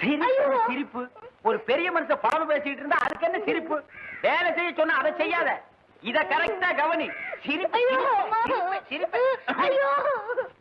சிரிப்பு ஒரு பெரிய மனுஷன் பாவம் பேசிட்டு இருந்தா அதுக்கு என்ன சிரிப்பு? வேலை செய்ய சொன்னா அதை செய்யாத. இத கரெக்டா கவனி. சிரிப்பு சிரிப்பு,